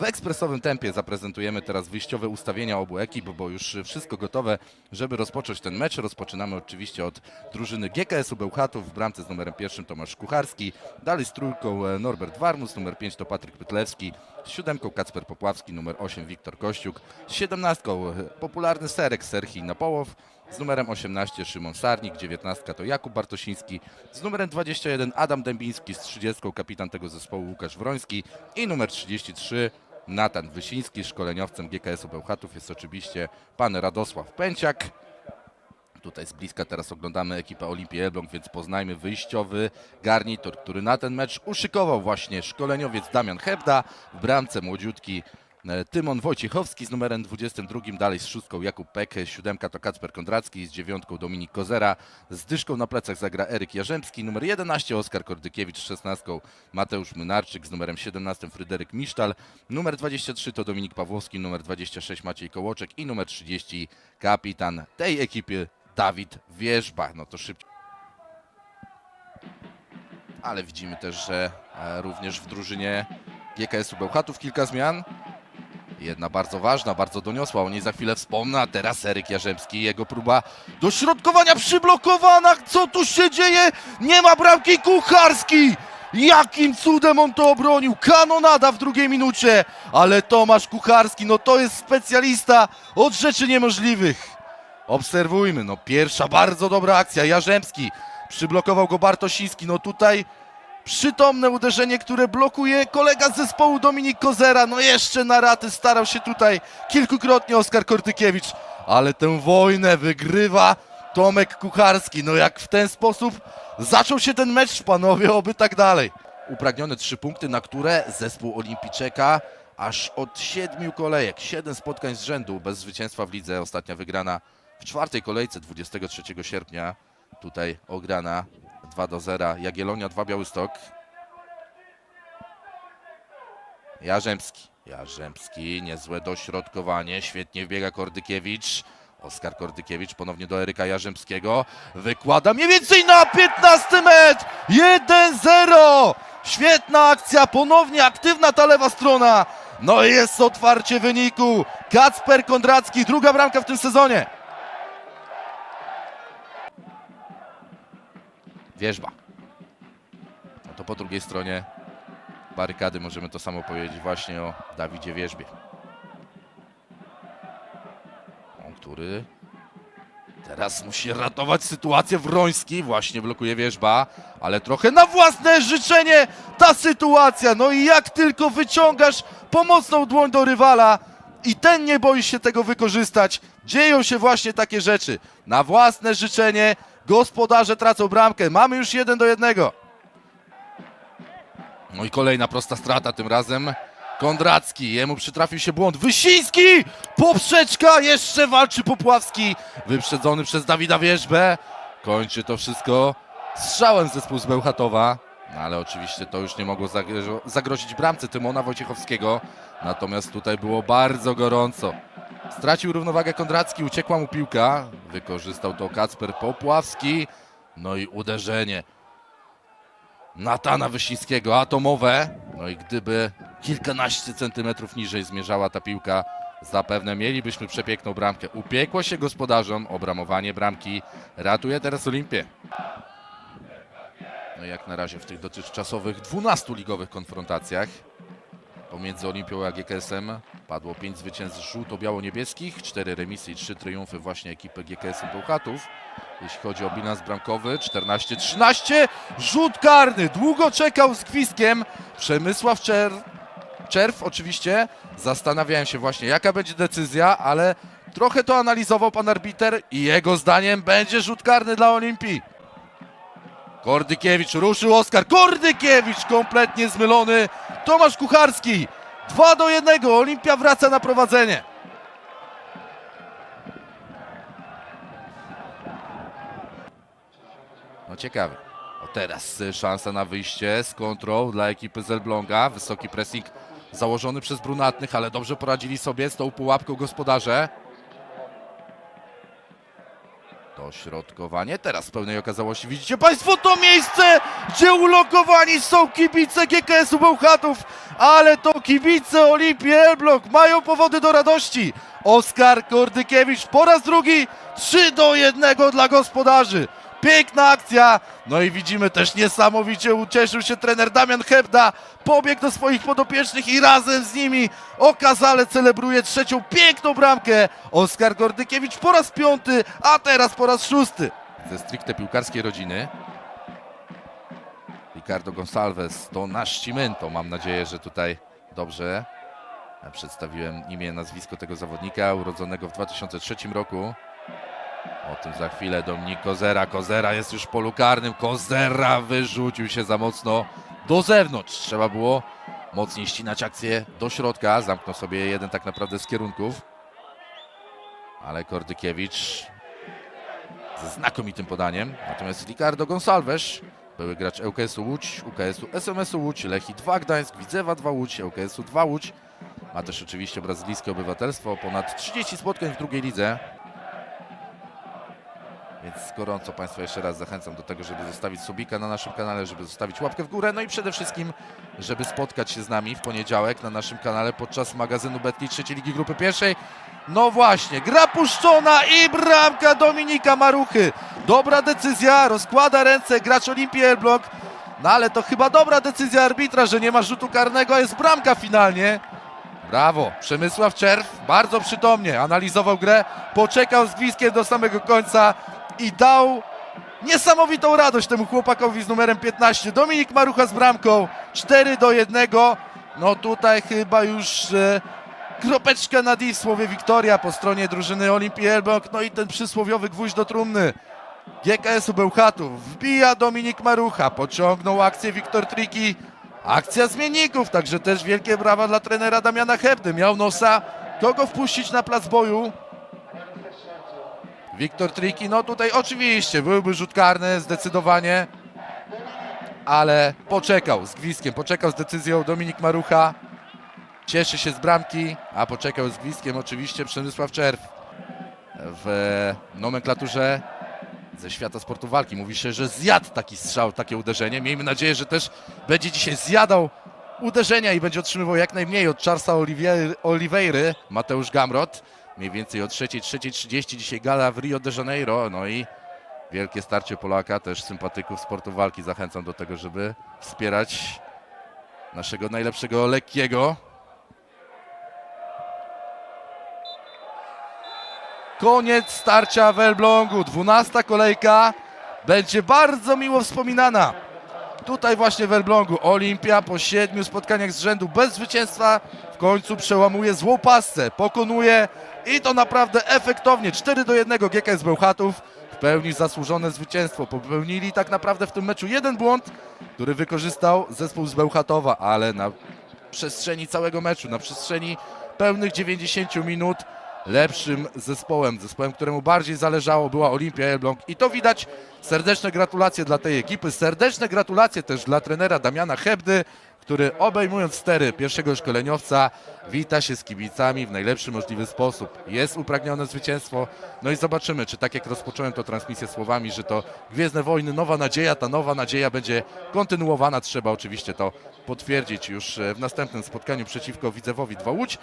W ekspresowym tempie zaprezentujemy teraz wyjściowe ustawienia obu ekip, bo już wszystko gotowe, żeby rozpocząć ten mecz. Rozpoczynamy oczywiście od drużyny GKS-u Bełchatów w bramce z numerem pierwszym Tomasz Kucharski, dalej z trójką e, Norbert Warmus, numer 5 to Patryk Pytlewski, z siódemką Kacper Popławski, numer 8 Wiktor Kościuk, z siedemnastką e, popularny Serek Serhii Napołow, z numerem 18 Szymon Sarnik, 19 to Jakub Bartosiński, z numerem 21 Adam Dębiński, z 30 kapitan tego zespołu Łukasz Wroński i numer 33 Natan Wysiński, szkoleniowcem GKS-u Bełchatów jest oczywiście pan Radosław Pęciak. Tutaj z bliska teraz oglądamy ekipę Olimpii Elbląg, więc poznajmy wyjściowy garnitur, który na ten mecz uszykował właśnie szkoleniowiec Damian Hebda. W bramce młodziutki Tymon Wojciechowski z numerem 22, dalej z szóstką Jakub Pek, siódemka to Kacper Kondracki, z dziewiątką Dominik Kozera, z dyszką na plecach zagra Eryk Jarzębski, numer 11 Oskar Kordykiewicz, z 16 Mateusz Mynarczyk, z numerem 17 Fryderyk Misztal, numer 23 to Dominik Pawłowski, numer 26 Maciej Kołoczek i numer 30 kapitan tej ekipy Dawid Wierzba. No to szybciej. Ale widzimy też, że e, również w drużynie GKS-u Bełchatów kilka zmian. Jedna bardzo ważna, bardzo doniosła, o niej za chwilę wspomnę, a teraz Eryk Jarzębski, jego próba dośrodkowania przyblokowana, co tu się dzieje? Nie ma bramki Kucharski! Jakim cudem on to obronił? Kanonada w drugiej minucie, ale Tomasz Kucharski, no to jest specjalista od rzeczy niemożliwych. Obserwujmy, no pierwsza bardzo dobra akcja, Jarzębski, przyblokował go Bartosiński, no tutaj przytomne uderzenie, które blokuje kolega z zespołu Dominik Kozera. No jeszcze na raty starał się tutaj kilkukrotnie Oskar Kortykiewicz, ale tę wojnę wygrywa Tomek Kucharski. No jak w ten sposób zaczął się ten mecz, panowie, oby tak dalej. Upragnione trzy punkty, na które zespół Olimpii czeka aż od siedmiu kolejek. Siedem spotkań z rzędu bez zwycięstwa w lidze. Ostatnia wygrana w czwartej kolejce 23 sierpnia. Tutaj ograna 2 do 0. Jagiellonia 2 Białystok. Jarzębski. Jarzębski, niezłe dośrodkowanie. Świetnie wbiega Kordykiewicz. Oskar Kordykiewicz ponownie do Eryka Jarzębskiego. Wykłada mniej więcej na 15 metr. 1-0. Świetna akcja. Ponownie aktywna ta lewa strona. No i jest otwarcie wyniku. Kacper Kondracki, druga bramka w tym sezonie. Wierzba. No to po drugiej stronie barykady możemy to samo powiedzieć właśnie o Dawidzie Wierzbie. On, który teraz musi ratować sytuację. Wroński właśnie blokuje Wierzba, ale trochę na własne życzenie ta sytuacja. No i jak tylko wyciągasz pomocną dłoń do rywala i ten nie boi się tego wykorzystać, dzieją się właśnie takie rzeczy. Na własne życzenie gospodarze tracą bramkę. Mamy już jeden do jednego. No i kolejna prosta strata tym razem. Kondracki, jemu przytrafił się błąd. Wysiński! Poprzeczka! Jeszcze walczy Popławski. Wyprzedzony przez Dawida Wierzbę. Kończy to wszystko strzałem zespół z Bełchatowa. No ale oczywiście to już nie mogło zagro- zagrozić bramce Tymona Wojciechowskiego. Natomiast tutaj było bardzo gorąco. Stracił równowagę Kondracki, uciekła mu piłka. Wykorzystał to Kacper Popławski. No i uderzenie. Natana Wysińskiego, atomowe. No i gdyby kilkanaście centymetrów niżej zmierzała ta piłka, zapewne mielibyśmy przepiękną bramkę. Upiekło się gospodarzom, obramowanie bramki ratuje teraz Olimpię. No jak na razie w tych dotychczasowych 12 ligowych konfrontacjach pomiędzy Olimpią a GKS-em padło 5 zwycięstw żółto-biało-niebieskich, 4 remisy i 3 triumfy właśnie ekipy GKS-u Bełchatów. Jeśli chodzi o bilans bramkowy, 14-13, rzut karny, długo czekał z gwizdkiem Przemysław Czer... Czerw oczywiście, zastanawiałem się właśnie jaka będzie decyzja, ale trochę to analizował pan arbiter i jego zdaniem będzie rzut karny dla Olimpii. Kordykiewicz ruszył Oskar. Kordykiewicz kompletnie zmylony. Tomasz Kucharski. 2 do 1. Olimpia wraca na prowadzenie. No ciekawe. O teraz y, szansa na wyjście z kontrol dla ekipy z Elbląga. Wysoki pressing założony przez brunatnych, ale dobrze poradzili sobie z tą pułapką gospodarze. To Dośrodkowanie, teraz w pełnej okazałości widzicie Państwo to miejsce, gdzie ulokowani są kibice GKS-u Bełchatów, ale to kibice Olimpii Elbląg mają powody do radości. Oskar Kordykiewicz po raz drugi 3 do 1 dla gospodarzy. Piękna akcja, no i widzimy też niesamowicie ucieszył się trener Damian Hebda, pobiegł do swoich podopiecznych i razem z nimi okazale celebruje trzecią piękną bramkę. Oskar Gordykiewicz po raz piąty, a teraz po raz szósty. Ze stricte piłkarskiej rodziny. Ricardo Gonçalves to Nascimento. Mam nadzieję, że tutaj dobrze przedstawiłem imię, nazwisko tego zawodnika, urodzonego w 2003 roku. O tym za chwilę Dominik Kozera. Kozera jest już w polu karnym. Kozera wyrzucił się za mocno do zewnątrz. Trzeba było mocniej ścinać akcję do środka. Zamknął sobie jeden tak naprawdę z kierunków. Ale Kordykiewicz ze znakomitym podaniem. Natomiast Ricardo Gonçalves, były gracz ŁKS-u Łódź, UKS-u SMS-u Łódź, Lechii 2 Gdańsk, Widzewa 2 Łódź, ŁKS-u 2 Łódź. Ma też oczywiście brazylijskie obywatelstwo, ponad 30 spotkań w drugiej lidze. Więc gorąco Państwa jeszcze raz zachęcam do tego, żeby zostawić subika na naszym kanale, żeby zostawić łapkę w górę, no i przede wszystkim, żeby spotkać się z nami w poniedziałek na naszym kanale podczas magazynu Betki trzeciej Ligi Grupy Pierwszej. No właśnie, gra puszczona i bramka Dominika Maruchy. Dobra decyzja, rozkłada ręce gracz Olimpii Elbląg. No ale to chyba dobra decyzja arbitra, że nie ma rzutu karnego, jest bramka finalnie. Brawo, Przemysław Czerw bardzo przytomnie analizował grę, poczekał z gwizdkiem do samego końca i dał niesamowitą radość temu chłopakowi z numerem 15. Dominik Marucha z bramką 4 do 1. No tutaj chyba już e, kropeczka nad i w słowie Wiktoria po stronie drużyny Olimpii. No i ten przysłowiowy gwóźdź do trumny. GKS-u Bełchatów wbija Dominik Marucha, pociągnął akcję Wiktor Triki. Akcja zmienników, także też wielkie brawa dla trenera Damiana Hebdy. Miał nosa, kogo wpuścić na plac boju. Wiktor Triki, no tutaj oczywiście byłby rzut karny zdecydowanie, ale poczekał z gwizdkiem, poczekał z decyzją Dominik Marucha. Cieszy się z bramki, a poczekał z gwizdkiem oczywiście Przemysław Czerw. W nomenklaturze ze świata sportu walki mówi się, że zjadł taki strzał, takie uderzenie. Miejmy nadzieję, że też będzie dzisiaj zjadał uderzenia i będzie otrzymywał jak najmniej od Charlesa Oliveira, Mateusz Gamrot. Mniej więcej o 3, 3.30 dzisiaj gala w Rio de Janeiro. No i wielkie starcie Polaka, też sympatyków sportu walki. Zachęcam do tego, żeby wspierać naszego najlepszego lekkiego. Koniec starcia w Elblągu. 12 kolejka będzie bardzo miło wspominana. Tutaj właśnie w Elblągu Olimpia po siedmiu spotkaniach z rzędu bez zwycięstwa w końcu przełamuje złą pasce, pokonuje i to naprawdę efektownie. 4 do 1 GKS Bełchatów w pełni zasłużone zwycięstwo. Popełnili tak naprawdę w tym meczu jeden błąd, który wykorzystał zespół z Bełchatowa, ale na przestrzeni całego meczu, na przestrzeni pełnych 90 minut lepszym zespołem, zespołem, któremu bardziej zależało była Olimpia Elbląg i to widać. Serdeczne gratulacje dla tej ekipy, serdeczne gratulacje też dla trenera Damiana Hebdy, który obejmując stery pierwszego szkoleniowca wita się z kibicami w najlepszy możliwy sposób. Jest upragnione zwycięstwo, no i zobaczymy, czy tak jak rozpocząłem to transmisję słowami, że to Gwiezdne Wojny, nowa nadzieja, ta nowa nadzieja będzie kontynuowana, trzeba oczywiście to potwierdzić już e, w następnym spotkaniu przeciwko Widzewowi 2 Łódź.